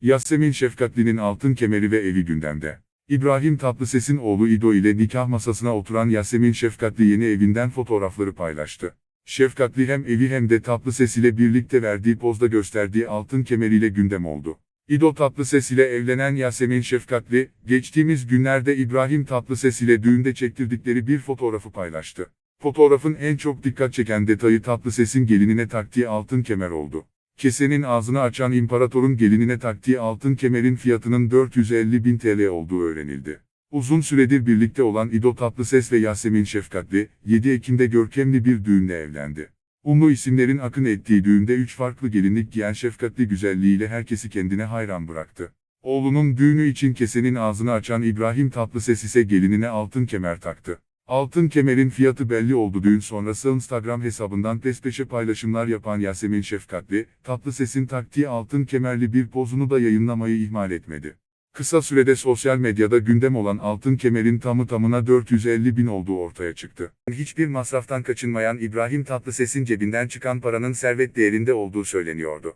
Yasemin Şefkatli'nin altın kemeri ve evi gündemde. İbrahim Tatlıses'in oğlu İdo ile nikah masasına oturan Yasemin Şefkatli yeni evinden fotoğrafları paylaştı. Şefkatli hem evi hem de Tatlıses ile birlikte verdiği pozda gösterdiği altın kemeriyle gündem oldu. İdo Tatlıses ile evlenen Yasemin Şefkatli, geçtiğimiz günlerde İbrahim Tatlıses ile düğünde çektirdikleri bir fotoğrafı paylaştı. Fotoğrafın en çok dikkat çeken detayı Tatlıses'in gelinine taktığı altın kemer oldu. Kesenin ağzını açan imparatorun gelinine taktığı altın kemerin fiyatının 450 bin TL olduğu öğrenildi. Uzun süredir birlikte olan İdo Tatlıses ve Yasemin Şefkatli, 7 Ekim'de görkemli bir düğünle evlendi. Ünlü isimlerin akın ettiği düğünde 3 farklı gelinlik giyen Şefkatli güzelliğiyle herkesi kendine hayran bıraktı. Oğlunun düğünü için kesenin ağzını açan İbrahim Tatlıses ise gelinine altın kemer taktı. Altın kemerin fiyatı belli oldu düğün sonrası Instagram hesabından peş peşe paylaşımlar yapan Yasemin Şefkatli, Tatlıses'in taktiği altın kemerli bir pozunu da yayınlamayı ihmal etmedi. Kısa sürede sosyal medyada gündem olan altın kemerin tamı tamına 450 bin olduğu ortaya çıktı. Hiçbir masraftan kaçınmayan İbrahim Tatlıses'in cebinden çıkan paranın servet değerinde olduğu söyleniyordu.